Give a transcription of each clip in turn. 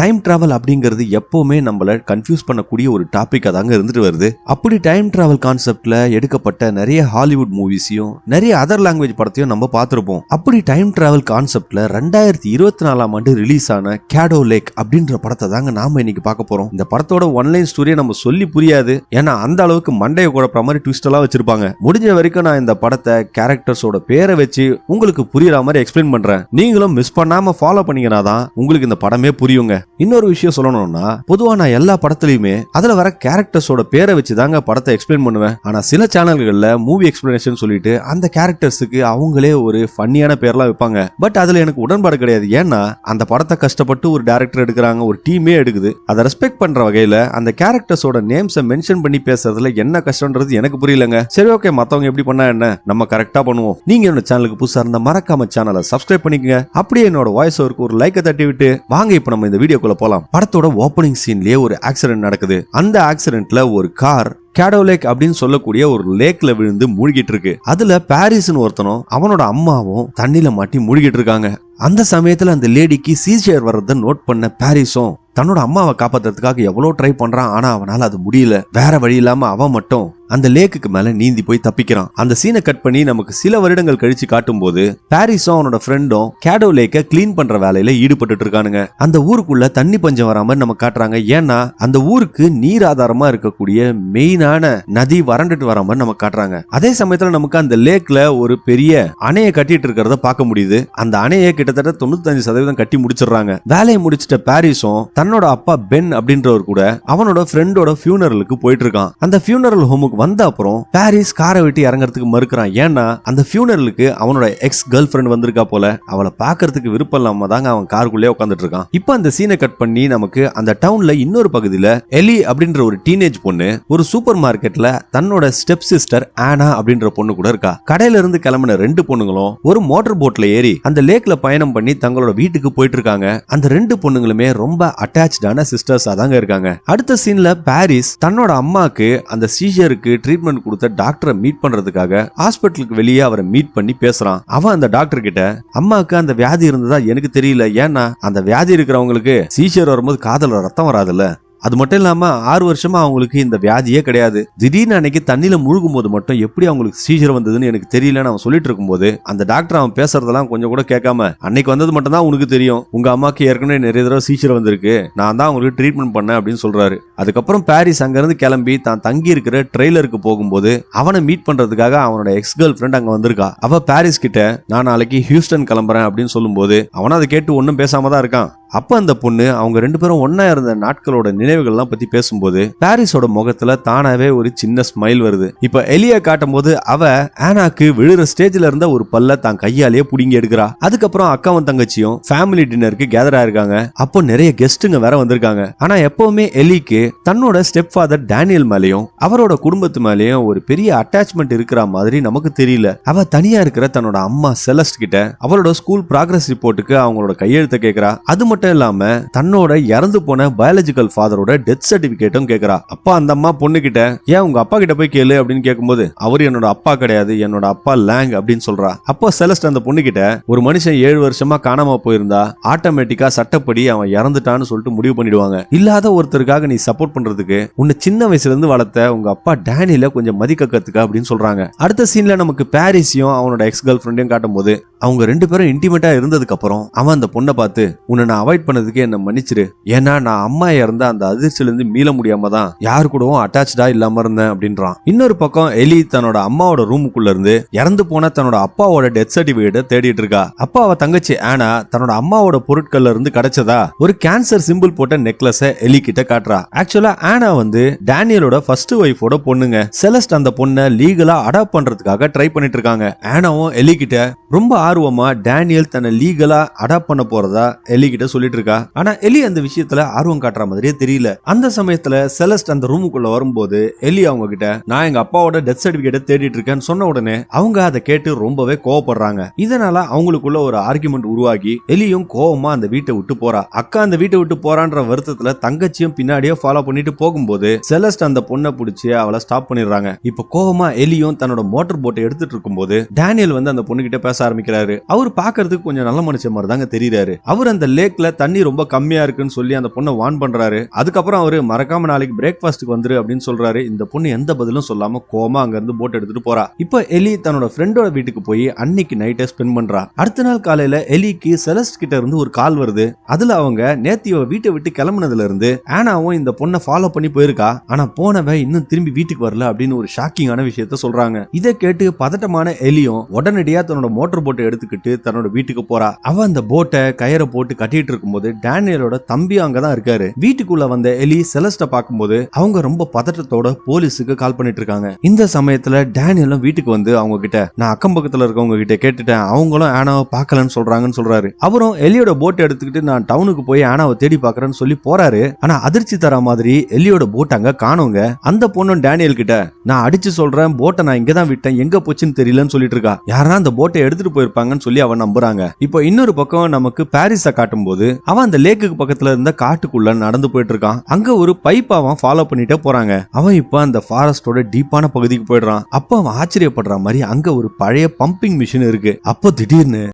Time travel அப்படிங்கிறது எப்போவுமே நம்மளை கன்ஃபியூஸ் பண்ணக்கூடிய ஒரு டாப்பிக்காக தாங்க இருந்துட்டு வருது. அப்படி டைம் டிராவல் கான்செப்ட்ல எடுக்கப்பட்ட நிறைய ஹாலிவுட் மூவிஸையும் நிறைய அதர் லாங்குவேஜ் படத்தையும் நம்ம பார்த்துருப்போம். அப்படி டைம் டிராவல் கான்செப்ட்ல ரெண்டாயிரத்தி இருபத்தி நாலாம் ஆண்டு ரிலீஸ் ஆன கேடோ லேக் அப்படின்ற படத்தை தாங்க நாம இன்னைக்கு பார்க்க போறோம். இந்த படத்தோட ஒன்லைன் ஸ்டோரியை நம்ம சொல்லி புரியாது. ஏன்னா அந்த அளவுக்கு மண்டையை குழப்பற மாதிரி ட்விஸ்ட் எல்லாம் வச்சிருப்பாங்க. முடிஞ்ச வரைக்கும் நான் இந்த படத்தை கேரக்டர்ஸோட பேரை வச்சு உங்களுக்கு புரியுற மாதிரி எக்ஸ்பிளைன் பண்றேன். நீங்களும் மிஸ் பண்ணாம ஃபாலோ பண்ணீங்கன்னா தான் உங்களுக்கு இந்த படமே புரியுங்க. இன்னொரு விஷயம் சொல்லணும்னா பொதுவா நான் எல்லா படத்துலயுமே அதுல வர கேரக்டர்ஸோட பேரை வச்சு தாங்க படத்தை எக்ஸ்பிளைன் பண்ணுவேன். ஆனா சில சேனல்கள்ல மூவி எக்ஸ்பிளனேஷன் சொல்லிட்டு அந்த கேரக்டர்ஸுக்கு அவங்களே ஒரு ஃபன்னியான பேர்லாம் வைப்பாங்க. பட் அதுல எனக்கு உடன்பாடு கிடையாது. ஏன்னா அந்த படத்தை கஷ்டப்பட்டு ஒரு டேரக்டர் எடுக்கிறாங்க ஒரு டீமே எடுக்குது. அதை ரெஸ்பெக்ட் பண்ற வகையில அந்த கேரக்டர்ஸோட நேம்ஸை மென்ஷன் பண்ணி பேசுறதுல என்ன கஷ்டம்ன்றது எனக்கு புரியலங்க. சரி ஓகே மத்தவங்க எப்படி பண்ணா என்ன? நம்ம கரெக்டா பண்ணுவோம். நீங்க என்னோட சேனலுக்கு புதுசா இருந்த மறக்காம சேனலை சப்ஸ்கிரைப் பண்ணிக்கங்க. அப்படியே என்னோட வாய்ஸ் ஒரு லைக்கை தட்டி விட்டு வாங்க இப்ப நம்ம இந்த வீடியோ வீடியோக்குள்ள போலாம். படத்தோட ஓப்பனிங் சீன்லயே ஒரு ஆக்சிடென்ட் நடக்குது. அந்த ஆக்சிடென்ட்ல ஒரு கார் கேடோ லேக் அப்படின்னு சொல்லக்கூடிய ஒரு லேக்ல விழுந்து மூழ்கிட்டு இருக்கு. அதுல பாரிஸ்னு ஒருத்தனும் அவனோட அம்மாவும் தண்ணியில மாட்டி மூழ்கிட்டு இருக்காங்க. அந்த சமயத்துல அந்த லேடிக்கு சீசியர் வர்றதை நோட் பண்ண பாரிஸும் தன்னோட அம்மாவை காப்பாத்துறதுக்காக எவ்வளவு ட்ரை பண்றான் ஆனா அவனால அது முடியல. வேற வழி இல்லாம அவன் மட்டும் அந்த லேக்குக்கு மேல நீந்தி போய் தப்பிக்கிறான். அந்த சீனை கட் பண்ணி நமக்கு சில வருடங்கள் கழிச்சு காட்டும் போது பாரிஸும் அவனோட ஃப்ரெண்டும் கேடோ லேக்க கிளீன் பண்ற வேலையில ஈடுபட்டு இருக்கானுங்க. அந்த ஊருக்குள்ள தண்ணி பஞ்சம் வராம நம்ம காட்டுறாங்க. ஏன்னா அந்த ஊருக்கு நீர் ஆதாரமா இருக்கக்கூடிய மெயின் மெயினான நதி வறண்டுட்டு வர மாதிரி நம்ம காட்டுறாங்க. அதே சமயத்துல நமக்கு அந்த லேக்ல ஒரு பெரிய அணையை கட்டிட்டு இருக்கிறத பார்க்க முடியுது. அந்த அணையை கிட்டத்தட்ட தொண்ணூத்தஞ்சு சதவீதம் கட்டி முடிச்சிடுறாங்க. வேலையை முடிச்சிட்ட பாரிஸும் தன்னோட அப்பா பென் அப்படின்றவர் கூட அவனோட ஃப்ரெண்டோட ஃபியூனரலுக்கு போயிட்டு இருக்கான் அந்த ஃபியூனரல் ஹோமுக்கு வந்த அப்புறம் பாரிஸ் காரை விட்டு இறங்குறதுக்கு மறுக்கிறான். ஏன்னா அந்த ஃபியூனரலுக்கு அவனோட எக்ஸ் கேர்ள் ஃப்ரெண்ட் வந்திருக்கா போல. அவளை பாக்குறதுக்கு விருப்பம் இல்லாம தாங்க அவன் காருக்குள்ளே உட்காந்துட்டு இருக்கான் இப்போ அந்த சீனை கட் பண்ணி நமக்கு அந்த டவுன்ல இன்னொரு பகுதியில எலி அப்படின்ற ஒரு டீனேஜ் பொண்ணு ஒரு சூப்பர் மார்க்கெட்ல தன்னோட ஸ்டெப் சிஸ்டர் ஆனா அப்படின்ற பொண்ணு கூட இருக்கா. கடையில இருந்து கிளம்பின ரெண்டு பொண்ணுங்களும் ஒரு மோட்டர் போட்ல ஏறி அந்த லேக்ல பயணம் பண்ணி தங்களோட வீட்டுக்கு போயிட்டு இருக்காங்க. அந்த ரெண்டு பொண்ணுங்களுமே ரொம்ப அட்டாச்சான சிஸ்டர்ஸா தாங்க இருக்காங்க. அடுத்த சீன்ல பாரிஸ் தன்னோட அம்மாக்கு அந்த சீஜருக்கு ட்ரீட்மெண்ட் கொடுத்த டாக்டரை மீட் பண்றதுக்காக ஹாஸ்பிட்டலுக்கு வெளியே அவரை மீட் பண்ணி பேசுறான். அவன் அந்த டாக்டர் கிட்ட அம்மாவுக்கு அந்த வியாதி இருந்ததா எனக்கு தெரியல. ஏன்னா அந்த வியாதி இருக்கிறவங்களுக்கு சீஷர் வரும்போது காதல ரத்தம் வராதுல்ல. அது மட்டும் இல்லாம ஆறு வருஷமா அவங்களுக்கு இந்த வியாதியே கிடையாது. திடீர்னு அன்னைக்கு தண்ணியில முழுகும் போது மட்டும் எப்படி அவங்களுக்கு சீஜர் வந்ததுன்னு எனக்கு தெரியலன்னு அவன் சொல்லிட்டு இருக்கும்போது அந்த டாக்டர் அவன் பேசுறதெல்லாம் கொஞ்சம் கூட கேட்காம அன்னைக்கு வந்தது மட்டும் தான் உனக்கு தெரியும். உங்க அம்மாக்கு ஏற்கனவே நிறைய தடவை சீஜர் வந்திருக்கு. நான் தான் அவங்களுக்கு ட்ரீட்மெண்ட் பண்ணேன் அப்படின்னு சொல்றாரு. அதுக்கப்புறம் பாரிஸ் அங்கிருந்து கிளம்பி தான் தங்கி இருக்கிற ட்ரெய்லருக்கு போகும்போது அவனை மீட் பண்றதுக்காக அவனோட எக்ஸ் கேர்ள் ஃப்ரெண்ட் அங்க வந்திருக்கா. அவ பாரிஸ் கிட்ட நான் நாளைக்கு ஹியூஸ்டன் கிளம்புறேன் அப்படின்னு சொல்லும்போது அவனும் அதை கேட்டு ஒன்றும் பேசாம தான் இருக்கான். அப்ப அந்த பொண்ணு அவங்க ரெண்டு பேரும் ஒன்னா இருந்த நாட்களோட நினைவுகள்லாம் பத்தி பேசும்போது பாரிஸோட முகத்துல தானாவே ஒரு சின்ன ஸ்மைல் வருது. இப்ப எலிய காட்டும் போது அவ ஆனாக்கு விழுற ஸ்டேஜ்ல இருந்த ஒரு பல்ல தான் கையாலேயே புடுங்கி எடுக்கிறா. அதுக்கப்புறம் அக்காவும் தங்கச்சியும் ஃபேமிலி டின்னருக்கு கேதர் ஆயிருக்காங்க. அப்போ நிறைய கெஸ்ட்டுங்க வேற வந்திருக்காங்க. ஆனா எப்பவுமே எலிக்கு தன்னோட ஸ்டெப் ஃபாதர் டேனியல் மேலயும் அவரோட குடும்பத்து மேலயும் ஒரு பெரிய அட்டாச்மெண்ட் இருக்கிற மாதிரி நமக்கு தெரியல. அவ தனியா இருக்கிற தன்னோட அம்மா செலஸ்ட் கிட்ட அவளோட ஸ்கூல் ப்ராக்ரஸ் ரிப்போர்ட்டுக்கு அவங்களோட கையெழுத்த கேட்கறா அது மட்டும் இல்லாம தன்னோட இறந்து போன பயாலஜிக்கல் ஃபாதரோட டெத் சர்டிபிகேட்டும் கேக்குறா. அப்பா அந்த அம்மா பொண்ணு கிட்ட ஏன் உங்க அப்பா கிட்ட போய் கேளு? அப்படின்னு கேட்கும்போது அவர் என்னோட அப்பா கிடையாது என்னோட அப்பா லேங் அப்படின்னு சொல்றா. அப்போ செலஸ்ட் அந்த பொண்ணு கிட்ட ஒரு மனுஷன் ஏழு வருஷமா காணாம போயிருந்தா ஆட்டோமேட்டிக்கா சட்டப்படி அவன் இறந்துட்டான்னு சொல்லிட்டு முடிவு பண்ணிடுவாங்க. இல்லாத ஒருத்தருக்காக நீ சப்போர்ட் பண்றதுக்கு உன்னை சின்ன வயசுல இருந்து வளர்த்த உங்க அப்பா டேனியில கொஞ்சம் மதிக்க கத்துக்க அப்படின்னு சொல்றாங்க. அடுத்த சீன்ல நமக்கு பாரிஸையும் அவனோட எக்ஸ் கேர்ள் ஃப்ரெண்டையும் காட்டும் போது அவங்க ரெண்டு பேரும் இன்டிமேட்டா இருந்ததுக்கு அப்புறம் அவன் அந்த பொண்ணை பார்த்து உன்னை நான் அவாய்ட் பண்ணதுக்கு என்ன மன்னிச்சிரு. ஏன்னா நான் அம்மா இறந்த அந்த அதிர்ச்சியில இருந்து மீள முடியாம தான் யாரு கூடவும் அட்டாச்சா இல்லாம இருந்தேன் அப்படின்றான். இன்னொரு பக்கம் எலி தன்னோட அம்மாவோட ரூமுக்குள்ள இருந்து இறந்து போன தன்னோட அப்பாவோட டெத் சர்டிபிகேட்டை தேடிட்டு இருக்கா. அப்பா அவ தங்கச்சி ஆனா தன்னோட அம்மாவோட பொருட்கள்ல இருந்து கிடைச்சதா ஒரு கேன்சர் சிம்பிள் போட்ட நெக்லஸ எலி கிட்ட காட்டுறா. ஆக்சுவலா ஆனா வந்து டேனியலோட ஃபர்ஸ்ட் ஒய்ஃபோட பொண்ணுங்க. செலஸ்ட் அந்த பொண்ணை லீகலா அடாப்ட் பண்றதுக்காக ட்ரை பண்ணிட்டு இருக்காங்க. ஆனாவும் எலி கிட்ட ரொம்ப ஆர்வமா டேனியல் தன்னை லீகலா அடாப்ட் பண்ண போறதா எலி கிட்ட சொல்லிட்டு இருக்கா ஆனா எலி அந்த விஷயத்துல ஆர்வம் காட்டுற மாதிரியே தெரியல. அந்த சமயத்துல செலஸ்ட் அந்த ரூமுக்குள்ள வரும்போது எலி அவங்க கிட்ட நான் எங்க அப்பாவோட டெத் சர்டிபிகேட்டை தேடிட்டு இருக்கேன்னு சொன்ன உடனே அவங்க அதை கேட்டு ரொம்பவே கோவப்படுறாங்க. இதனால அவங்களுக்குள்ள ஒரு ஆர்குமெண்ட் உருவாகி எலியும் கோவமா அந்த வீட்டை விட்டு போறா. அக்கா அந்த வீட்டை விட்டு போறான்ற வருத்தத்துல தங்கச்சியும் பின்னாடியே ஃபாலோ பண்ணிட்டு போகும்போது செலஸ்ட் அந்த பொண்ணை பிடிச்சி அவளை ஸ்டாப் பண்ணிடுறாங்க. இப்ப கோவமா எலியும் தன்னோட மோட்டர் போட்டை எடுத்துட்டு இருக்கும்போது டேனியல் வந்து அந்த பொண்ணு கிட்ட பேச ஆரம்பிக்கிறாரு. அவர் பாக்குறதுக்கு கொஞ்சம் நல்ல மனுஷன் மாதிரி தாங்க தெரியறாரு. அவர் அந்த லேக்ல லேக்ல தண்ணி ரொம்ப கம்மியா இருக்குன்னு சொல்லி அந்த பொண்ணை வான் பண்றாரு. அதுக்கப்புறம் அவரு மறக்காம நாளைக்கு பிரேக்ஃபாஸ்ட்டுக்கு வந்துரு அப்படின்னு சொல்றாரு. இந்த பொண்ணு எந்த பதிலும் சொல்லாம கோமா அங்க இருந்து போட் எடுத்துட்டு போறா. இப்போ எலி தன்னோட ஃப்ரெண்டோட வீட்டுக்கு போய் அன்னைக்கு நைட்டை ஸ்பெண்ட் பண்றா. அடுத்த நாள் காலையில எலிக்கு செலஸ்ட் கிட்ட இருந்து ஒரு கால் வருது. அதுல அவங்க நேத்தி இவ வீட்டை விட்டு கிளம்புனதுல இருந்து ஆனாவும் இந்த பொண்ணை ஃபாலோ பண்ணி போயிருக்கா. ஆனா போனவன் இன்னும் திரும்பி வீட்டுக்கு வரல அப்படின்னு ஒரு ஷாக்கிங்கான விஷயத்த சொல்றாங்க. இதை கேட்டு பதட்டமான எலியும் உடனடியா தன்னோட மோட்டார் போட்டை எடுத்துக்கிட்டு தன்னோட வீட்டுக்கு போறா. அவ அந்த போட்டை கயிறை போட்டு கட்டிட்டு இருக்கும்போது டேனியலோட தம்பி அங்கதான் இருக்காரு. வீட்டுக்குள்ள வந்த எலி செலஸ்ட பார்க்கும்போது அவங்க ரொம்ப பதட்டத்தோட போலீஸுக்கு கால் பண்ணிட்டு இருக்காங்க. இந்த சமயத்துல டேனியலும் வீட்டுக்கு வந்து அவங்க கிட்ட நான் அக்கம் பக்கத்துல இருக்கவங்க கிட்ட கேட்டுட்டேன். அவங்களும் ஆனாவை பார்க்கலன்னு சொல்றாங்கன்னு சொல்றாரு. அவரும் எலியோட போட் எடுத்துக்கிட்டு நான் டவுனுக்கு போய் ஆனாவை தேடி பாக்குறேன்னு சொல்லி போறாரு. ஆனா அதிர்ச்சி தர மாதிரி எலியோட போட் அங்க காணோங்க. அந்த பொண்ணும் டேனியல் கிட்ட நான் அடிச்சு சொல்றேன். போட்டை நான் இங்க தான் விட்டேன். எங்க போச்சுன்னு தெரியலன்னு சொல்லிட்டு இருக்கா. யாரா அந்த போட்டை எடுத்துட்டு போயிருப்பாங்கன்னு சொல்லி அவன் நம்புறாங்க. இப்போ இன்னொரு பக்கம் நமக்கு பாரிஸ காட்டும் போது அவன் அந்த லேக்குக்கு பக்கத்துல இருந்த காட்டுக்குள்ள நடந்து போயிட்டு இருக்கான். அங்க ஒரு பைப் அவன் ஃபாலோ பண்ணிட்டே போறாங்க. அவன் இப்ப அந்த ஃபாரஸ்டோட டீப்பான பகுதிக்கு போயிடுறான். அப்ப அவன் ஆச்சரியப்படுற மாதிரி அங்க ஒரு பழைய பம்பிங் மிஷின் இருக்கு. அப்போ திடீர்னு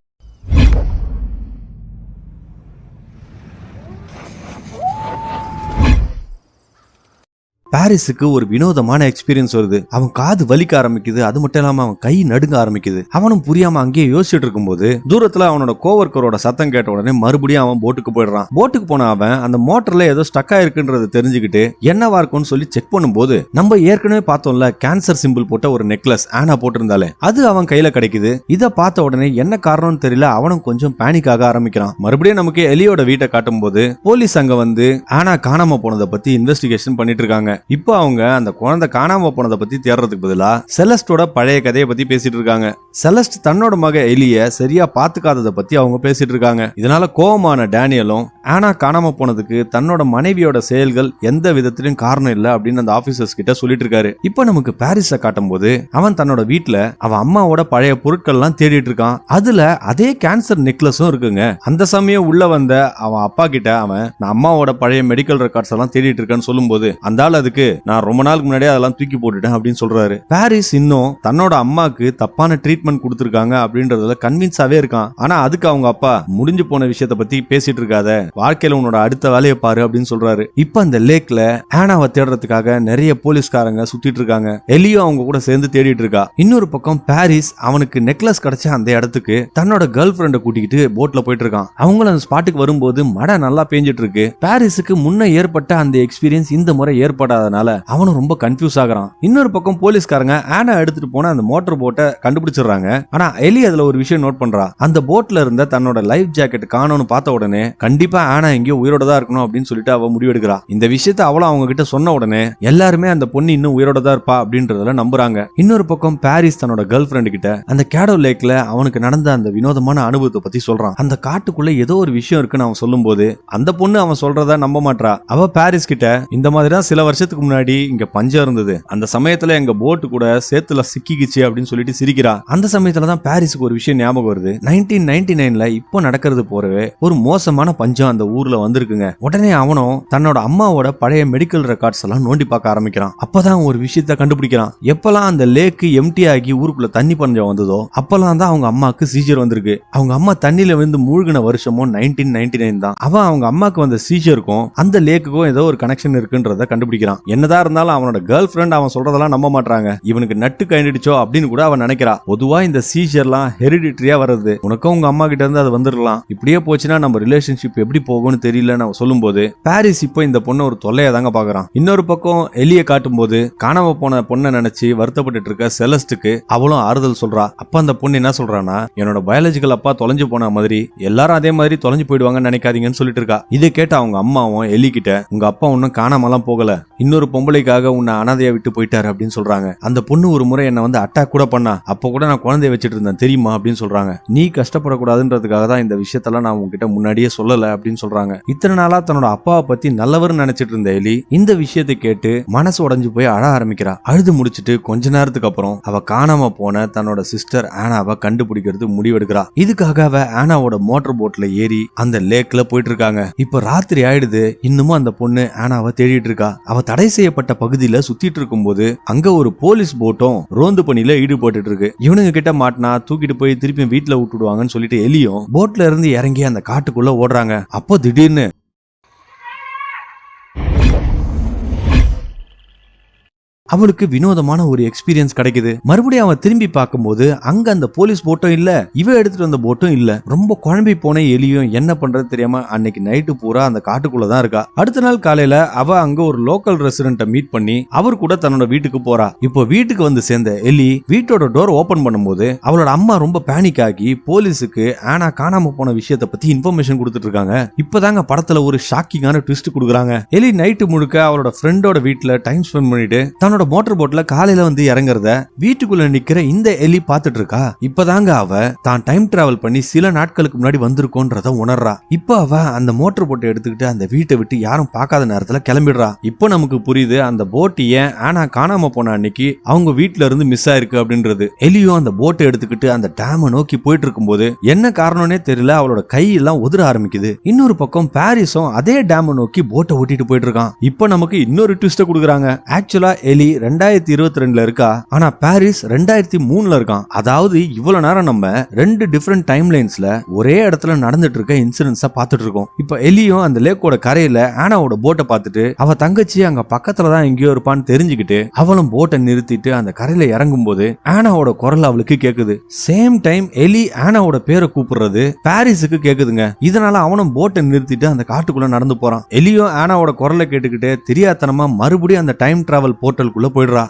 பாரிஸுக்கு ஒரு வினோதமான எக்ஸ்பீரியன்ஸ் வருது. அவன் காது வலிக்க ஆரம்பிக்குது. அது மட்டும் இல்லாம அவன் கை நடுங்க ஆரம்பிக்குது. அவனும் புரியாம அங்கேயே யோசிச்சுட்டு இருக்கும்போது தூரத்துல அவனோட கோவர்க்கரோட சத்தம் கேட்ட உடனே மறுபடியும் அவன் போட்டுக்கு போயிடுறான். போட்டுக்கு போன அவன் அந்த மோட்டர்ல ஏதோ ஸ்டக் ஆயிருக்குன்றத தெரிஞ்சுக்கிட்டு என்னவா இருக்கும்னு சொல்லி செக் பண்ணும்போது நம்ம ஏற்கனவே பார்த்தோம்ல கேன்சர் சிம்பிள் போட்ட ஒரு நெக்லஸ் ஆனா போட்டிருந்தாலே. அது அவன் கையில கிடைக்குது. இதை பார்த்த உடனே என்ன காரணம்னு தெரியல அவனும் கொஞ்சம் பேனிக் ஆக ஆரம்பிக்கிறான். மறுபடியும் நமக்கு எலியோட வீட்டை காட்டும் போது போலீஸ் அங்க வந்து ஆனா காணாம போனதை பத்தி இன்வெஸ்டிகேஷன் பண்ணிட்டு இருக்காங்க. இப்போ அவங்க அந்த குழந்தை காணாம போனதை பத்தி தேடுறதுக்கு பதிலா செலஸ்டோட பழைய கதையை பத்தி பேசிட்டு இருக்காங்க. செலஸ்ட் தன்னோட மக எலிய சரியா பாத்துக்காததை பத்தி அவங்க பேசிட்டு இருக்காங்க. இதனால கோவமான டேனியலும் ஆனா காணாம போனதுக்கு தன்னோட மனைவியோட செயல்கள் எந்த விதத்திலும் காரணம் இல்ல அப்படின்னு அந்த ஆபீசர்ஸ் கிட்ட சொல்லிட்டு இருக்காரு. இப்போ நமக்கு பாரிஸ காட்டும் போது அவன் தன்னோட வீட்டுல அவன் அம்மாவோட பழைய பொருட்கள்லாம் தேடிட்டு இருக்கான். அதுல அதே கேன்சர் நெக்லஸும் இருக்குங்க. அந்த சமயம் உள்ள வந்த அவன் அப்பா கிட்ட அவன் நான் அம்மாவோட பழைய மெடிக்கல் ரெக்கார்ட்ஸ் எல்லாம் தேடிட்டு இருக்கேன்னு சொல்லும்போது அந்த ஆள் அதுக்கு நான் ரொம்ப நாளுக்கு முன்னாடியே அதெல்லாம் தூக்கி போட்டுட்டேன் அப்படின்னு சொல்றாரு. பாரிஸ் இன்னும் தன்னோட அம்மாக்கு தப்பான ட்ரீட்மெண்ட் கொடுத்துருக்காங்க அப்படின்றதுல கன்வின்ஸாவே இருக்கான். ஆனா அதுக்கு அவங்க அப்பா முடிஞ்சு போன விஷயத்த பத்தி பேசிட்டு இருக்காத. வாழ்க்கையில உன்னோட அடுத்த வேலையை பாரு அப்படின்னு சொல்றாரு. இப்ப அந்த லேக்ல ஆனாவை தேடுறதுக்காக நிறைய போலீஸ்காரங்க சுத்திட்டு இருக்காங்க. எலியோ அவங்க கூட சேர்ந்து தேடிட்டு இருக்கா. இன்னொரு பக்கம் பாரிஸ் அவனுக்கு நெக்லஸ் கிடைச்ச அந்த இடத்துக்கு தன்னோட கேர்ள் ஃப்ரெண்டை கூட்டிக்கிட்டு போட்ல போயிட்டு இருக்கான். அவங்களும் அந்த ஸ்பாட்டுக்கு வரும்போது மழை நல்லா பேஞ்சிட்டு இருக்கு. பாரிஸுக்கு முன்ன ஏற்பட்ட அந்த எக்ஸ்பீரியன்ஸ் இந்த முறை இல்லாதனால அவனும் ரொம்ப கன்ஃபியூஸ் ஆகுறான். இன்னொரு பக்கம் போலீஸ்காரங்க ஆனா எடுத்துட்டு போன அந்த மோட்டார் போட்டை கண்டுபிடிச்சிடுறாங்க. ஆனா எலி அதுல ஒரு விஷயம் நோட் பண்றா. அந்த போட்ல இருந்த தன்னோட லைஃப் ஜாக்கெட் காணோம்னு பார்த்த உடனே கண்டிப்பா ஆனா எங்கேயோ உயிரோட தான் இருக்கணும் அப்படின்னு சொல்லிட்டு அவ முடிவெடுக்கிறா. இந்த விஷயத்த அவளும் அவங்க கிட்ட சொன்ன உடனே எல்லாருமே அந்த பொண்ணு இன்னும் உயிரோட தான் இருப்பா அப்படின்றதுல நம்புறாங்க. இன்னொரு பக்கம் பாரிஸ் தன்னோட கேர்ள் ஃப்ரெண்டு கிட்ட அந்த கேடோ லேக்ல அவனுக்கு நடந்த அந்த வினோதமான அனுபவத்தை பத்தி சொல்றான். அந்த காட்டுக்குள்ள ஏதோ ஒரு விஷயம் இருக்குன்னு அவன் சொல்லும் போது அந்த பொண்ணு அவன் சொல்றத நம்ப மாட்டா அவ பாரிஸ் கிட்ட இந்த மாதிரி தான் சில வருஷத்துக்கு முன்னாடி இங்க பஞ்சம் இருந்தது. அந்த சமயத்துல எங்க போட்டு கூட சேத்துல சிக்கிக்கிச்சு அப்படின்னு சொல்லிட்டு சிரிக்கிறா. அந்த சமயத்துல தான் பாரிஸுக்கு ஒரு விஷயம் ஞாபகம் வருது. நைன்டீன் நைன்டி நைன்ல இப்போ நடக்கிறது போறவே ஒரு மோசமான பஞ்சம் அந்த ஊர்ல வந்திருக்குங்க. உடனே அவனும் தன்னோட அம்மாவோட பழைய மெடிக்கல் ரெக்கார்ட்ஸ் எல்லாம் நோண்டி பார்க்க ஆரம்பிக்கிறான். அப்பதான் ஒரு விஷயத்த கண்டுபிடிக்கிறான். எப்பெல்லாம் அந்த லேக்கு எம்டி ஆகி ஊருக்குள்ள தண்ணி பஞ்சம் வந்ததோ அப்பெல்லாம் தான் அவங்க அம்மாக்கு சீஜர் வந்திருக்கு. அவங்க அம்மா தண்ணியில விழுந்து மூழ்கின வருஷமும் நைன்டீன் நைன்டி நைன் தான். அவன் அவங்க அம்மாக்கு வந்த சீஜருக்கும் அந்த லேக்குக்கும் ஏதோ ஒரு கனெக்ஷன் இருக்குன்றத கண்டுபிடிக்கிறான். என்னதான் இருந்தாலும் அவனோட கேர்ள் ஃப்ரெண்ட் அவன் சொல்றதெல்லாம் நம்ப மாட்டாங்க இவனுக்கு நட்டு கைண்டிடுச்சோ அப்படின்னு கூட அவன் நினைக்கிறா. பொதுவா இந்த சீஜர்லாம் ஹெரிடிட்ரியா வருது உனக்கும் உங்க அம்மா கிட்ட இருந்து அது வந்துடலாம் இப்படியே போச்சுன்னா நம்ம ரிலேஷன்ஷிப் எப்படி போகும்னு தெரியலன்னு சொல்லும் சொல்லும்போது பாரிஸ் இப்போ இந்த பொண்ணை ஒரு தொல்லையா தாங்க பாக்குறான். இன்னொரு பக்கம் எலிய காட்டும் போது காணாம போன பொண்ணை நினைச்சு வருத்தப்பட்டு இருக்க செலஸ்டுக்கு அவளும் ஆறுதல் சொல்றா. அப்ப அந்த பொண்ணு என்ன சொல்றானா என்னோட பயாலஜிக்கல் அப்பா தொலைஞ்சு போன மாதிரி எல்லாரும் அதே மாதிரி தொலைஞ்சு போயிடுவாங்கன்னு நினைக்காதீங்கன்னு சொல்லிட்டு இருக்கா. இதை கேட்ட அவங்க அம்மாவும் எலி கிட்ட உங்க அப்பா ஒன்னும் காணாமலாம் போகல. இன்னொரு பொம்பளைக்காக உன்னை அனாதையா விட்டு போயிட்டாரு அப்படின்னு சொல்றாங்க. அந்த பொண்ணு ஒரு முறை என்ன வந்து அட்டாக் கூட பண்ணா. அப்போ கூட நான் குழந்தைய வச்சுட்டு இருந்தேன். தெரியுமா? அப்படின்னு சொல்றாங்க. நீ கஷ்டப்படக்கூடாதுன்றதுக்காக தான் இந்த விஷயத்தெல்லாம் நான் உங்ககிட்ட முன்னாடியே சொல்லல அப்படின்னு சொல்றாங்க. இத்தனை நாளா தன்னோட அப்பாவை பத்தி நல்லவர்னு நினைச்சிட்டு இருந்த எலி இந்த விஷயத்தை கேட்டு மனசு உடைஞ்சு போய் அழ ஆரம்பிக்கிறா. அழுது முடிச்சிட்டு கொஞ்ச நேரத்துக்கு அப்புறம் அவ காணாம போன தன்னோட சிஸ்டர் ஆனாவை கண்டுபிடிக்கிறது முடிவெடுக்கிறா. இதுக்காக அவ ஆனாவோட மோட்டர் போட்ல ஏறி அந்த லேக்ல போயிட்டு இருக்காங்க. இப்ப ராத்திரி ஆயிடுது. இன்னமும் அந்த பொண்ணு ஆனாவை தேடிட்டு இருக்கா. அவ தடை செய்யப்பட்ட பகுதியில சுத்திட்டு இருக்கும்போது அங்க ஒரு போலீஸ் போட்டும் ரோந்து பணியில ஈடுபட்டு இருக்கு. இவனுங்க கிட்ட மாட்டினா தூக்கிட்டு போய் திருப்பி வீட்டுல விட்டுடுவாங்கன்னு சொல்லிட்டு எலியும் போட்ல இருந்து இறங்கி அந்த காட்டுக்குள்ள ஓடுறாங்க. அப்போ திடீர்னு அவளுக்கு வினோதமான ஒரு எக்ஸ்பீரியன்ஸ் கிடைக்குது. மறுபடியும் அவன் திரும்பி பார்க்கும்போது அங்க அந்த போலீஸ் போட்டும் இல்ல இவ எடுத்துட்டு வந்த போட்டும் இல்ல. ரொம்ப குழம்பி போன எலியும் என்ன பண்றது தெரியாம அன்னைக்கு நைட்டு பூரா அந்த காட்டுக்குள்ள தான் இருக்கா. அடுத்த நாள் காலையில அவ அங்க ஒரு லோக்கல் ரெசிடென்ட மீட் பண்ணி அவர் கூட தன்னோட வீட்டுக்கு போறா. இப்போ வீட்டுக்கு வந்து சேர்ந்த எலி வீட்டோட டோர் ஓபன் பண்ணும்போது அவளோட அம்மா ரொம்ப பேனிக் ஆகி போலீஸுக்கு ஆனா காணாம போன விஷயத்தை பத்தி இன்ஃபர்மேஷன் கொடுத்துட்டு இருக்காங்க. இப்பதாங்க படத்துல ஒரு ஷாக்கிங்கான ட்விஸ்ட் கொடுக்குறாங்க. எலி நைட்டு முழுக்க அவளோட ஃப்ரெண்டோட வீட்டுல டைம் ஸ்பெண்ட் பண்ணிட்டு தன்னோட மோட்டர் போட்ல காலையில வந்து இறங்குறத வீட்டுக்குள்ள நிக்கிற இந்த எலி பாத்துட்டு இருக்கா இப்பதாங்க அவ தான் டைம் டிராவல் பண்ணி சில நாட்களுக்கு முன்னாடி வந்திருக்கோன்றத உணர்றா. இப்ப அவ அந்த மோட்டர் போட்டை எடுத்துக்கிட்டு அந்த வீட்டை விட்டு யாரும் பார்க்காத நேரத்துல கிளம்பிடுறா. இப்போ நமக்கு புரியுது அந்த போட் ஏன் ஆனா காணாம போன அன்னைக்கு அவங்க வீட்டுல இருந்து மிஸ் ஆயிருக்கு அப்படின்றது. எலியும் அந்த போட்டை எடுத்துக்கிட்டு அந்த டேமை நோக்கி போயிட்டு இருக்கும்போது என்ன காரணம்னே தெரியல அவளோட கையெல்லாம் உதிர ஆரம்பிக்குது. இன்னொரு பக்கம் பாரிஸும் அதே டேமை நோக்கி போட்டை ஓட்டிட்டு போயிட்டு இருக்கான் இப்போ நமக்கு இன்னொரு ட்விஸ்ட கொடுக்குறாங்க. ஆக்சுவலா எலி ரெண்டாயிரத்தி இருபத்தி ரெண்டுல இருக்கா? ஆனா பாரிஸ் ரெண்டாயிரத்தி மூணுல இருக்கான். அதாவது இவ்வளவு நேரம் நம்ம ரெண்டு டிஃப்ரெண்ட் டைம் லைன்ஸ்ல ஒரே இடத்துல நடந்துட்டு இருக்க இன்சிடென்ட்ஸ பார்த்துட்டு இருக்கோம். இப்போ எலியும் அந்த லேக்கோட கரையில ஆனாவோட போட்டை பார்த்துட்டு அவ தங்கச்சி அங்க பக்கத்துல தான் எங்கேயோ இருப்பான்னு தெரிஞ்சுக்கிட்டு அவளும் போட்டை நிறுத்திட்டு அந்த கரையில இறங்கும் போது ஆனாவோட குரல் அவளுக்கு கேக்குது. சேம் டைம் எலி ஆனாவோட பேரை கூப்பிடுறது பாரிஸுக்கு கேக்குதுங்க. இதனால அவனும் போட்டை நிறுத்திட்டு அந்த காட்டுக்குள்ள நடந்து போறான். எலியும் ஆனாவோட குரலை கேட்டுக்கிட்டு தெரியாதனமா மறுபடியும் அந்த டைம் டிராவல் போர்ட்டலுக்குள்ள போயிடுறா.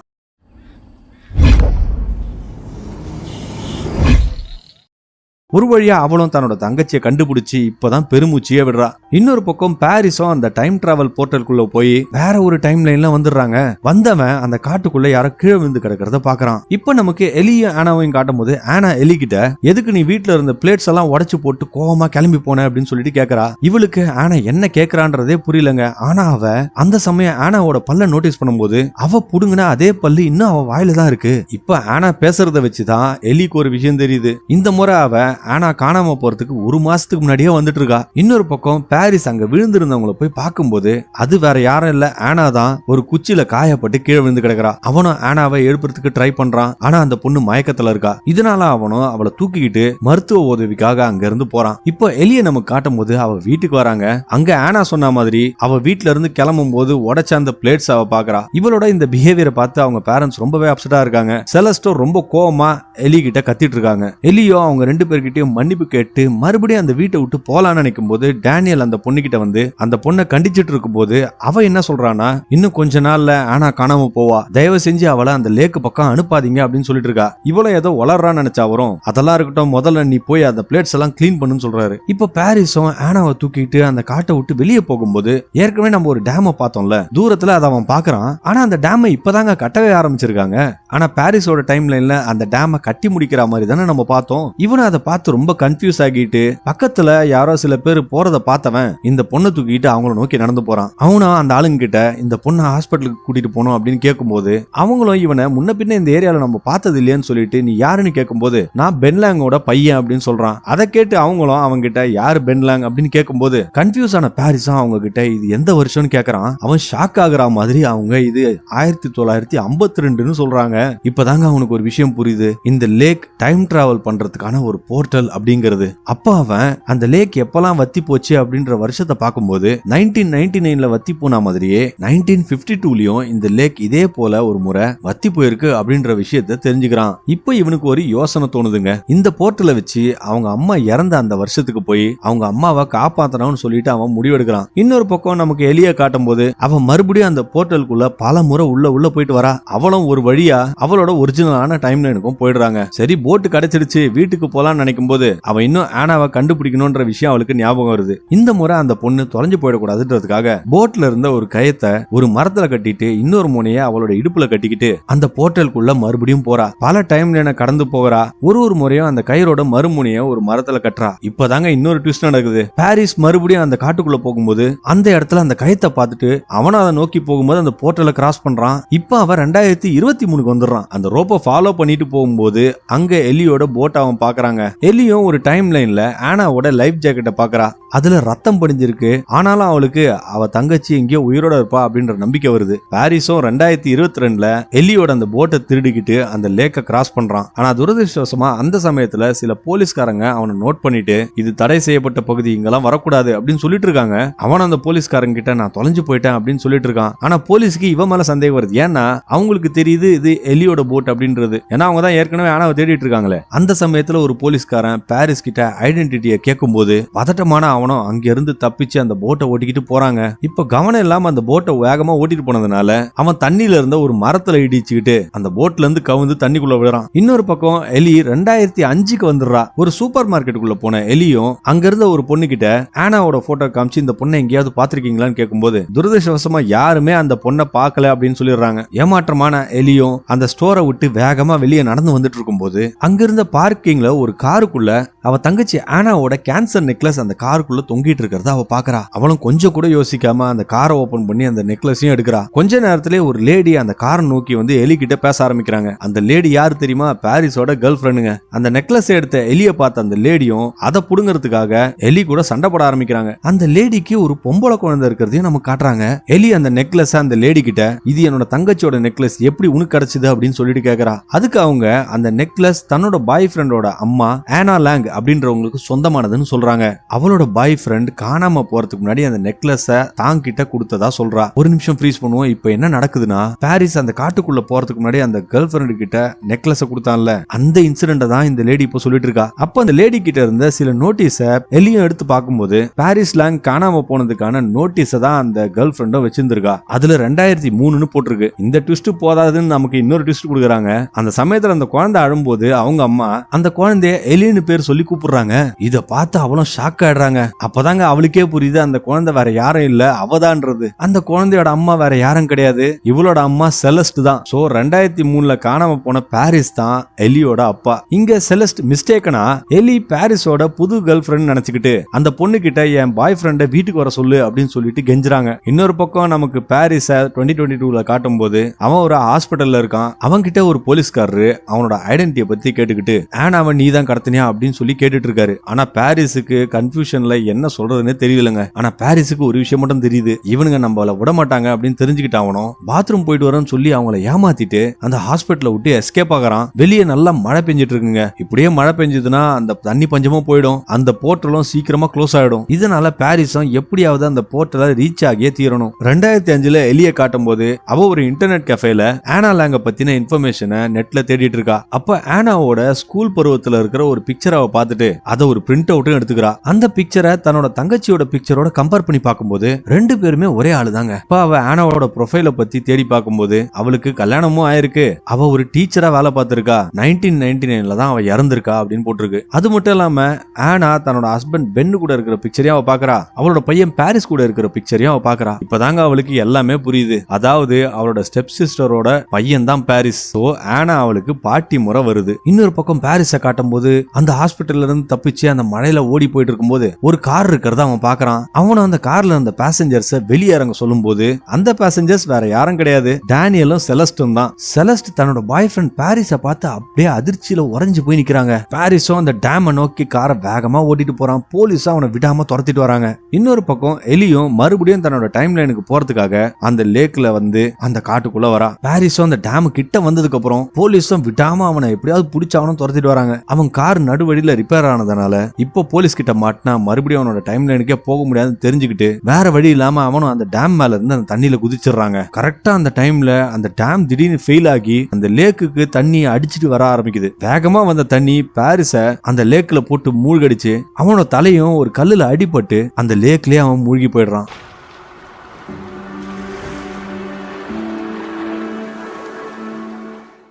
ஒரு வழியா அவளும் தன்னோட தங்கச்சியை கண்டுபிடிச்சு இப்பதான் பெருமூச்சியே விடுறா. இன்னொரு பக்கம் பாரிஸும் அந்த டைம் டிராவல் போர்ட்டலுக்குள்ள போய் வேற ஒரு டைம் லைன்ல வந்துடுறாங்க. வந்தவன் அந்த காட்டுக்குள்ள யாரோ கீழே விழுந்து கிடக்கிறத பாக்குறான். இப்ப நமக்கு எலியும் ஆனாவையும் காட்டும் போது ஆனா எலி கிட்ட எதுக்கு நீ வீட்டுல இருந்த பிளேட்ஸ் எல்லாம் உடச்சு போட்டு கோவமா கிளம்பி போன? அப்படின்னு சொல்லிட்டு கேக்குறா. இவளுக்கு ஆனா என்ன கேக்குறான்றதே புரியலங்க. ஆனா அவ அந்த சமயம் ஆனாவோட பல்ல நோட்டீஸ் பண்ணும்போது அவ புடுங்கினா அதே பல்லு இன்னும் அவ வாயில தான் இருக்கு. இப்ப ஆனா பேசுறத வச்சுதான் எலிக்கு ஒரு விஷயம் தெரியுது. இந்த முறை அவ ஆனா காணாம போறதுக்கு ஒரு மாசத்துக்கு முன்னாடியே வந்துட்டு இருக்கா இன்னொரு பக்கம் பாரிஸ் அங்க விழுந்திருந்தவங்களை போய் பார்க்கும்போது அது வேற யாரும் இல்ல. ஆனா தான் ஒரு குச்சியில காயப்பட்டு கீழே விழுந்து கிடக்குறா. அவனும் ஆனாவை எழுப்புறதுக்கு ட்ரை பண்றான். ஆனா அந்த பொண்ணு மயக்கத்துல இருக்கா. இதனால அவனும் அவளை தூக்கிக்கிட்டு மருத்துவ உதவிக்காக அங்க இருந்து போறான். இப்போ எலிய நமக்கு காட்டும் போது அவ வீட்டுக்கு வராங்க. அங்க ஆனா சொன்ன மாதிரி அவ வீட்டுல இருந்து கிளம்பும் போது உடச்ச அந்த பிளேட்ஸ் அவ பாக்குறா. இவளோட இந்த பிஹேவியரை பார்த்து அவங்க பேரண்ட்ஸ் ரொம்பவே அப்செட்டா இருக்காங்க. செலஸ்டோ ரொம்ப கோவமா எலி கிட்ட கத்திட்டு இருக்காங்க. எலியோ அவங்க ரெண்டு பேர்கிட்டயும் மன்னிப்பு கேட்டு மறுபடியும் அந்த வீட்டை விட்டு போலான்னு நினைக்கும் போது டேனியல் அந்த பொண்ணுகிட்ட வந்து அந்த பொண்ணை கண்டிச்சிட்டு இருக்கும்போது அவ என்ன சொல்றானா இன்னும் கொஞ்ச நாள்ல ஆனா காணாம போவா. தயவு செஞ்சு அவளை அந்த லேக்கு பக்கம் அனுப்பாதீங்க அப்படின்னு சொல்லிட்டு இருக்கா. இவ்வளவு ஏதோ வளர்றான்னு நினைச்சா வரும். அதெல்லாம் இருக்கட்டும் முதல்ல நீ போய் அந்த பிளேட்ஸ் எல்லாம் கிளீன் பண்ணுன்னு சொல்றாரு. இப்ப பாரிஸும் ஆனாவை தூக்கிட்டு அந்த காட்டை விட்டு வெளியே போகும்போது ஏற்கனவே நம்ம ஒரு டேமை பார்த்தோம்ல. தூரத்துல அதை அவன் பாக்குறான் ஆனா அந்த டேமை இப்பதாங்க கட்டவே ஆரம்பிச்சிருக்காங்க. ஆனா பாரிஸோட டைம் லைன்ல அந்த டேமை கட்டி முடிக்கிற மாதிரி தானே நம்ம பார்த்தோம். இவனும் அதை பார்த்து ரொம்ப கன்ஃபியூஸ் ஆகிட்டு பக்கத்துல யாரோ சில பேர் போறத பார்த்தவன் இந்த பொண்ணை தூக்கிட்டு அவங்கள நோக்கி நடந்து போறான். அவனும் அந்த ஆளுங்க கிட்ட இந்த பொண்ணை ஹாஸ்பிட்டலுக்கு கூட்டிட்டு போனோம் அப்படின்னு கேட்கும்போது அவங்களும் இவனை முன்ன பின்ன இந்த ஏரியால நம்ம பார்த்தது இல்லையான்னு சொல்லிட்டு நீ யாருன்னு கேட்கும்போது நான் பென்லாங்கோட பையன் அப்படின்னு சொல்றான். அதை கேட்டு அவங்களும் அவங்க கிட்ட யாரு பென்லாங் அப்படின்னு கேட்கும்போது கன்ஃபியூஸ் ஆன பாரிஸும் அவங்க கிட்ட இது எந்த வருஷம்னு கேக்குறான்? அவன் ஷாக் ஆகுற மாதிரி அவங்க இது ஆயிரத்தி தொள்ளாயிரத்தி ஐம்பத்தி ரெண்டுன்னு சொல்றாங்க. இப்பதாங்க அவனுக்கு ஒரு விஷயம் புரியுது. இந்த லேக் டைம் டிராவல் பண்றதுக்கான ஒரு ஹாஸ்பிட்டல் அப்படிங்கிறது. அப்ப அவன் அந்த லேக் எப்பெல்லாம் வத்தி போச்சு அப்படின்ற வருஷத்தை பார்க்கும்போது நைன்டீன் நைன்டி நைன்ல வத்தி போன மாதிரியே நைன்டீன் பிப்டி டூலயும் இந்த லேக் இதே போல ஒரு முறை வத்தி போயிருக்கு அப்படின்ற விஷயத்த தெரிஞ்சுக்கிறான். இப்போ இவனுக்கு ஒரு யோசனை தோணுதுங்க. இந்த போர்ட்டல வச்சு அவங்க அம்மா இறந்த அந்த வருஷத்துக்கு போய் அவங்க அம்மாவை காப்பாத்தணும்னு சொல்லிட்டு அவன் முடிவெடுக்கிறான். இன்னொரு பக்கம் நமக்கு எலிய காட்டும் போது அவன் மறுபடியும் அந்த போர்ட்டலுக்குள்ள பல முறை உள்ள உள்ள போயிட்டு வரா. அவளும் ஒரு வழியா அவளோட ஒரிஜினலான டைம் லைனுக்கும் போயிடுறாங்க. சரி போட்டு கிடைச்சிருச்சு வீட்டுக்கு போலாம்னு நினைக்கும் போது அவன் இன்னும் ஆனாவை கண்டுபிடிக்கணும்ன்ற விஷயம் அவளுக்கு ஞாபகம் வருது. இந்த முறை அந்த பொண்ணு தொலைஞ்சு போயிடக்கூடாதுன்றதுக்காக போட்ல இருந்த ஒரு கயத்தை ஒரு மரத்துல கட்டிட்டு இன்னொரு முனைய அவளோட இடுப்புல கட்டிக்கிட்டு அந்த போர்ட்டலுக்குள்ள மறுபடியும் போறா. பல டைம்ல என்ன கடந்து போகிறா ஒரு ஒரு முறையும் அந்த கயிறோட மறுமுனைய ஒரு மரத்துல கட்டுறா. இப்பதாங்க இன்னொரு ட்விஸ்ட் நடக்குது. பாரிஸ் மறுபடியும் அந்த காட்டுக்குள்ள போகும்போது அந்த இடத்துல அந்த கயத்தை பார்த்துட்டு அவனும் அதை நோக்கி போகும்போது அந்த போர்ட்டலை கிராஸ் பண்றான். இப்ப அவன் ரெண்டாயிரத்தி இருபத்தி மூணுக்கு வந்துடுறான். அந்த ரோப்பை ஃபாலோ பண்ணிட்டு போகும்போது அங்க எலியோட போட் அவன் பாக்குறாங்க எலியும் ஒரு டைம் லைன்ல ஆனாவோட லைஃப் ஜாக்கெட்டை பாக்குறா. அதுல ரத்தம் படிஞ்சிருக்கு. ஆனாலும் அவளுக்கு அவ தங்கச்சி எங்கேயோ உயிரோட இருப்பா அப்படின்ற நம்பிக்கை வருது. பாரிஸும் ரெண்டாயிரத்தி இருபத்தி ரெண்டுல எலியோட அந்த போட்டை திருடிக்கிட்டு அந்த லேக்க கிராஸ் பண்றான். ஆனா துரதிருஷ்டவசமா அந்த சமயத்துல சில போலீஸ்காரங்க அவனை நோட் பண்ணிட்டு இது தடை செய்யப்பட்ட பகுதி இங்கெல்லாம் வரக்கூடாது அப்படின்னு சொல்லிட்டு இருக்காங்க. அவன் அந்த போலீஸ்காரங்க கிட்ட நான் தொலைஞ்சு போயிட்டேன் அப்படின்னு சொல்லிட்டு இருக்கான். ஆனா போலீஸ்க்கு இவன் மேல சந்தேகம் வருது. ஏன்னா அவங்களுக்கு தெரியுது இது எலியோட போட் அப்படின்றது. ஏன்னா அவங்க தான் ஏற்கனவே ஆனாவை தேடிட்டு இருக்காங்களே. அந்த சமயத்துல ஒரு போலீஸ்காரன் பாரிஸ் கிட்ட ஐடென்டிட்டியை கேட்கும்போது பதட்டமான அவனும் அங்கிருந்து தப்பிச்சு அந்த போட்டை ஓட்டிக்கிட்டு போறாங்க. இப்போ கவனம் இல்லாம அந்த போட்டை வேகமா ஓட்டிட்டு போனதுனால அவன் தண்ணியில இருந்த ஒரு மரத்துல இடிச்சுக்கிட்டு அந்த போட்ல இருந்து கவுந்து தண்ணிக்குள்ள விழுறான். இன்னொரு பக்கம் எலி ரெண்டாயிரத்தி அஞ்சுக்கு வந்துடுறா. ஒரு சூப்பர் மார்க்கெட்டுக்குள்ள போன எலியும் அங்க இருந்த ஒரு பொண்ணு கிட்ட ஆனாவோட போட்டோ காமிச்சு இந்த பொண்ணை எங்கேயாவது பாத்திருக்கீங்களான்னு கேட்கும்போது துரதிருஷ்டவசமா யாருமே அந்த பொண்ணை பார்க்கல அப்படின்னு சொல்லிடுறாங்க. ஏமாற்றமான எலியும் அந்த ஸ்டோரை விட்டு வேகமா வெளியே நடந்து வந்துட்டு இருக்கும்போது போது அங்கிருந்த பார்க்கிங்ல ஒரு கார் காருக்குள்ள அவ தங்கச்சி ஆனாவோட கேன்சர் நெக்லஸ் அந்த காருக்குள்ள தொங்கிட்டு இருக்கிறத அவ பாக்குறா. அவளும் கொஞ்சம் கூட யோசிக்காம அந்த காரை ஓபன் பண்ணி அந்த நெக்லஸையும் எடுக்கிறா. கொஞ்ச நேரத்திலே ஒரு லேடி அந்த காரை நோக்கி வந்து எலி கிட்ட பேச ஆரம்பிக்கிறாங்க. அந்த லேடி யாரு தெரியுமா? பாரிஸோட கேர்ள் ஃப்ரெண்டுங்க அந்த நெக்லஸ் எடுத்த எலிய பார்த்த அந்த லேடியும் அதை புடுங்கிறதுக்காக எலி கூட சண்டை போட ஆரம்பிக்கிறாங்க. அந்த லேடிக்கு ஒரு பொம்பளை குழந்தை இருக்கிறதையும் நம்ம காட்டுறாங்க. எலி அந்த நெக்லஸ் அந்த லேடி கிட்ட இது என்னோட தங்கச்சியோட நெக்லஸ் எப்படி உனக்கு கிடைச்சது? அப்படின்னு சொல்லிட்டு கேக்குறா. அதுக்கு அவங்க அந்த நெக்லஸ் தன்னோட பாய் ஃப்ரெண்டோட அம்மா ஆனா லேங் அப்படின்றவங்களுக்கு சொந்தமானதுன்னு சொல்றாங்க. அவளோட பாய் ஃப்ரெண்ட் காணாம போறதுக்கு முன்னாடி அந்த நெக்லஸ தான் கிட்ட கொடுத்ததா சொல்றா. ஒரு நிமிஷம் ஃப்ரீஸ் பண்ணுவோம். இப்போ என்ன நடக்குதுன்னா பாரிஸ் அந்த காட்டுக்குள்ள போறதுக்கு முன்னாடி அந்த கேர்ள் ஃப்ரெண்டு கிட்ட நெக்லஸ கொடுத்தான்ல. அந்த இன்சிடென்ட தான் இந்த லேடி இப்போ சொல்லிட்டு இருக்கா. அப்ப அந்த லேடி கிட்ட இருந்த சில நோட்டீஸ எலியும் எடுத்து பார்க்கும்போது பாரிஸ் லேங் காணாம போனதுக்கான நோட்டீஸ தான் அந்த கேர்ள் ஃப்ரெண்டும் வச்சிருந்திருக்கா. அதுல ரெண்டாயிரத்தி மூணுன்னு போட்டிருக்கு. இந்த ட்விஸ்ட் போதாதுன்னு நமக்கு இன்னொரு ட்விஸ்ட் கொடுக்குறாங்க. அந்த சமயத்துல அந்த குழந்தை அழும்போது அவங்க அம்மா அந்த குழந்தைய எலின்னு பேர் சொல்லி கூப்பிடுறாங்க. இத பார்த்து அவளும் ஷாக் ஆயிடுறாங்க. அப்பதாங்க அவளுக்கே புரியுது அந்த குழந்தை வேற யாரும் இல்ல அவதான்றது. அந்த குழந்தையோட அம்மா வேற யாரும் கிடையாது. இவளோட அம்மா செலஸ்ட் தான். சோ ரெண்டாயிரத்தி மூணுல காணாம போன பாரிஸ் தான் எலியோட அப்பா. இங்க செலஸ்ட் மிஸ்டேக்னா எலி பாரிஸோட புது கேர்ள் ஃப்ரெண்ட் நினைச்சுக்கிட்டு அந்த பொண்ணு கிட்ட என் பாய் ஃப்ரெண்ட வீட்டுக்கு வர சொல்லு அப்படின்னு சொல்லிட்டு கெஞ்சுறாங்க. இன்னொரு பக்கம் நமக்கு பாரிஸ டுவெண்ட்டி டுவெண்ட்டி டூல காட்டும் போது அவன் ஒரு ஹாஸ்பிட்டல்ல இருக்கான். அவன் கிட்ட ஒரு போலீஸ்காரரு அவனோட ஐடென்டிட்டியை பத்தி கேட்டுக்கிட்டு ஆனா அவன் நீ தான் பிரச்சனையா அப்படின்னு சொல்லி கேட்டுட்டு இருக்காரு ஆனா பாரிஸுக்கு கன்ஃபியூஷன்ல என்ன சொல்றதுன்னு தெரியலங்க ஆனா பாரிஸுக்கு ஒரு விஷயம் மட்டும் தெரியுது. இவனுங்க நம்மள விட மாட்டாங்க அப்படின்னு தெரிஞ்சுக்கிட்டாவனும் பாத்ரூம் போயிட்டு வரேன்னு சொல்லி அவங்கள ஏமாத்திட்டு அந்த ஹாஸ்பிட்டல விட்டு எஸ்கேப் ஆகிறான். வெளியே நல்லா மழை பெஞ்சிட்டு இருக்குங்க இப்படியே மழை பெஞ்சதுன்னா அந்த தண்ணி பஞ்சமும் போயிடும். அந்த போர்ட்டலும் சீக்கிரமா க்ளோஸ் ஆயிடும். இதனால பாரிஸும் எப்படியாவது அந்த போர்ட்டலை ரீச் ஆகியே தீரணும். ரெண்டாயிரத்தி அஞ்சுல எலிய காட்டும் போது அவ ஒரு இன்டர்நெட் கஃபேல ஆனா லேங்க பத்தின இன்ஃபர்மேஷனை நெட்ல தேடிட்டு இருக்கா அப்ப ஆனாவோட ஸ்கூல் பருவத்துல இருக்கிற ஒரு பிக்சர் அவ பார்த்துட்டு அதை ஒரு பிரிண்ட் அவுட்டும் எடுத்துக்கிறா. அந்த பிக்சரை தன்னோட தங்கச்சியோட பிக்சரோட கம்பேர் பண்ணி பார்க்கும்போது ரெண்டு பேருமே ஒரே ஆளு தாங்க இப்ப அவ ஆனாவோட ப்ரொஃபைல பத்தி தேடி பார்க்கும்போது அவளுக்கு கல்யாணமும் ஆயிருக்கு. அவ ஒரு டீச்சரா வேலை பார்த்திருக்கா. நைன்டீன் நைன்டி நைன்ல தான் அவ இறந்திருக்கா அப்படின்னு போட்டிருக்கு. அது மட்டும் இல்லாம ஆனா தன்னோட ஹஸ்பண்ட் பென்னு கூட இருக்கிற பிக்சரையும் அவ பாக்குறா அவளோட பையன் பாரிஸ் கூட இருக்கிற பிக்சரையும் அவ பாக்குறா இப்பதாங்க அவளுக்கு எல்லாமே புரியுது. அதாவது அவளோட ஸ்டெப் சிஸ்டரோட பையன் தான் பாரிஸ் சோ ஆனா அவளுக்கு பாட்டி முறை வருது. இன்னொரு பக்கம் பாரிஸ காட்டும் போது அந்த ஹாஸ்பிட்டல்ல இருந்து தப்பிச்சு அந்த மழையில ஓடி போயிட்டு இருக்கும்போது ஒரு கார் இருக்கிறத அவன் பாக்குறான் அவனும் அந்த கார்ல இருந்த பேசஞ்சர்ஸ வெளியேறங்க சொல்லும் சொல்லும்போது அந்த பேசஞ்சர்ஸ் வேற யாரும் கிடையாது. டேனியலும் செலஸ்டும் தான். செலஸ்ட் தன்னோட பாய் ஃப்ரெண்ட் பாரிஸ பார்த்து அப்படியே அதிர்ச்சியில உறைஞ்சு போய் நிக்கிறாங்க. பாரிஸும் அந்த டேமை நோக்கி காரை வேகமா ஓட்டிட்டு போறான். போலீஸும் அவனை விடாம துரத்திட்டு வராங்க. இன்னொரு பக்கம் எலியும் மறுபடியும் தன்னோட டைம் லைனுக்கு போறதுக்காக அந்த லேக்ல வந்து அந்த காட்டுக்குள்ள வரா. பாரிஸும் அந்த டேம் கிட்ட வந்ததுக்கு அப்புறம் போலீஸும் விடாம அவனை எப்படியாவது பிடிச்ச அவனும் துரத்திட்டு வராங்க. அவன் கார் நடுவழியில ரிப்பேர் ஆனதுனால இப்போ போலீஸ் கிட்ட மாட்டினா மறுபடியும் அவனோட டைம் லைனுக்கே போக முடியாதுன்னு தெரிஞ்சுக்கிட்டு வேற வழி இல்லாம அவனும் அந்த டேம் மேல இருந்து அந்த தண்ணியில குதிச்சிடுறாங்க. கரெக்டா அந்த டைம்ல அந்த டேம் திடீர்னு ஃபெயில் ஆகி அந்த லேக்குக்கு தண்ணியை அடிச்சிட்டு வர ஆரம்பிக்குது. வேகமா வந்த தண்ணி பாரிஸ அந்த லேக்ல போட்டு மூழ்கடிச்சு அவனோட தலையும் ஒரு கல்லுல அடிபட்டு அந்த லேக்லயே அவன் மூழ்கி போயிடுறான்.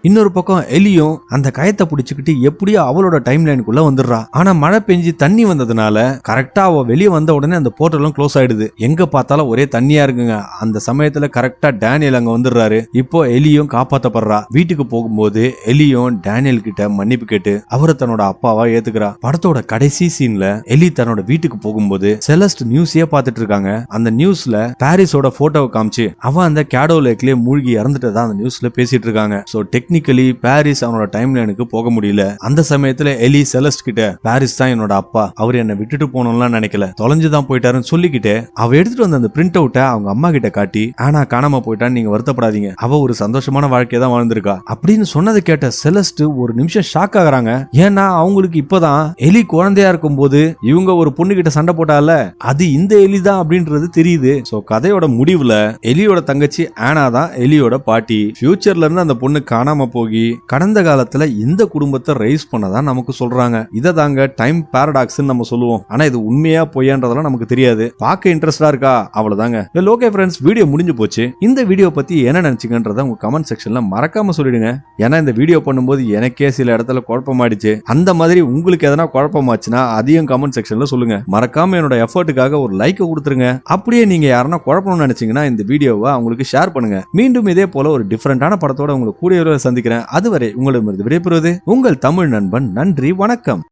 இன்னொரு பக்கம் எலியும் அந்த கயத்தை பிடிச்சிக்கிட்டு எப்படியோ அவளோட டைம் லைனுக்குள்ள வந்துடுறா. ஆனா மழை பெஞ்சு தண்ணி வந்ததுனால கரெக்டா அவ வெளியே வந்த உடனே அந்த போர்ட்டலும் க்ளோஸ் ஆயிடுது. எங்க பார்த்தாலும் ஒரே தண்ணியா இருக்குங்க. அந்த சமயத்துல கரெக்டா டேனியல் அங்க வந்துடுறாரு. இப்போ எலியும் காப்பாத்தப்படுறா. வீட்டுக்கு போகும்போது எலியும் டேனியல் கிட்ட மன்னிப்பு கேட்டு அவரை தன்னோட அப்பாவா ஏத்துக்கிறா. படத்தோட கடைசி சீன்ல எலி தன்னோட வீட்டுக்கு போகும்போது செலஸ்ட் நியூஸே பாத்துட்டு இருக்காங்க. அந்த நியூஸ்ல பாரிஸோட போட்டோவை காமிச்சு அவன் அந்த கேடோ லேக்லயே மூழ்கி இறந்துட்டதா அந்த நியூஸ்ல பேசிட்டு இருக்காங்க. சோ டெக் டெக்னிக்கலி பாரிஸ் அவனோட டைம் லைனுக்கு போக முடியல. அந்த சமயத்துல எலி செலஸ்ட் கிட்ட பாரிஸ் தான் என்னோட அப்பா. அவர் என்னை விட்டுட்டு போனோம்லாம் நினைக்கல. தொலைஞ்சுதான் போயிட்டாருன்னு சொல்லிக்கிட்டு அவ எடுத்துட்டு வந்த அந்த பிரிண்ட் அவுட்டை அவங்க அம்மா கிட்ட காட்டி ஆனா காணாம போயிட்டான்னு நீங்க வருத்தப்படாதீங்க. அவ ஒரு சந்தோஷமான வாழ்க்கையை தான் வாழ்ந்திருக்கா. அப்படின்னு சொன்னதை கேட்ட செலஸ்ட் ஒரு நிமிஷம் ஷாக் ஆகுறாங்க. ஏன்னா அவங்களுக்கு இப்பதான் எலி குழந்தையா இருக்கும்போது இவங்க ஒரு பொண்ணு கிட்ட சண்டை போட்டால அது இந்த எலி தான் அப்படின்றது தெரியுது. சோ கதையோட முடிவுல எலியோட தங்கச்சி ஆனா தான் எலியோட பாட்டி. ஃபியூச்சர்ல இருந்து அந்த பொண்ணு காணாம போகி கடந்த காலத்துல இந்த குடும்பத்தை ரைஸ் பண்ணதான் நமக்கு சொல்றாங்க. இதை தாங்க டைம் பாரடாக்ஸ் நம்ம சொல்லுவோம். ஆனா இது உண்மையா பொய்யான்றதெல்லாம் நமக்கு தெரியாது. பார்க்க இன்ட்ரெஸ்டா இருக்கா? அவ்வளவுதாங்க. ஓகே ஃப்ரெண்ட்ஸ் வீடியோ முடிஞ்சு போச்சு. இந்த வீடியோ பத்தி என்ன நினைச்சீங்கன்றத உங்க கமெண்ட் செக்ஷன்ல மறக்காம சொல்லிடுங்க. ஏன்னா இந்த வீடியோ பண்ணும்போது எனக்கே சில இடத்துல குழப்பமாயிடுச்சு. அந்த மாதிரி உங்களுக்கு எதனா குழப்பமாச்சுன்னா அதையும் கமெண்ட் செக்ஷன்ல சொல்லுங்க. மறக்காம என்னோட எஃபர்ட்டுக்காக ஒரு லைக்கை கொடுத்துருங்க. அப்படியே நீங்க யாருன்னா குழப்பம்னு நினைச்சீங்கன்னா இந்த வீடியோவை அவங்களுக்கு ஷேர் பண்ணுங்க. மீண்டும் இதே போல ஒரு டிஃப்ரெண்டான படத்தோட உங்களுக்கு கூடிய சந்திக்கிறேன். அதுவரை உங்களிடமிருந்து விடைபெறுவது உங்கள் தமிழ் நண்பன். நன்றி. வணக்கம்.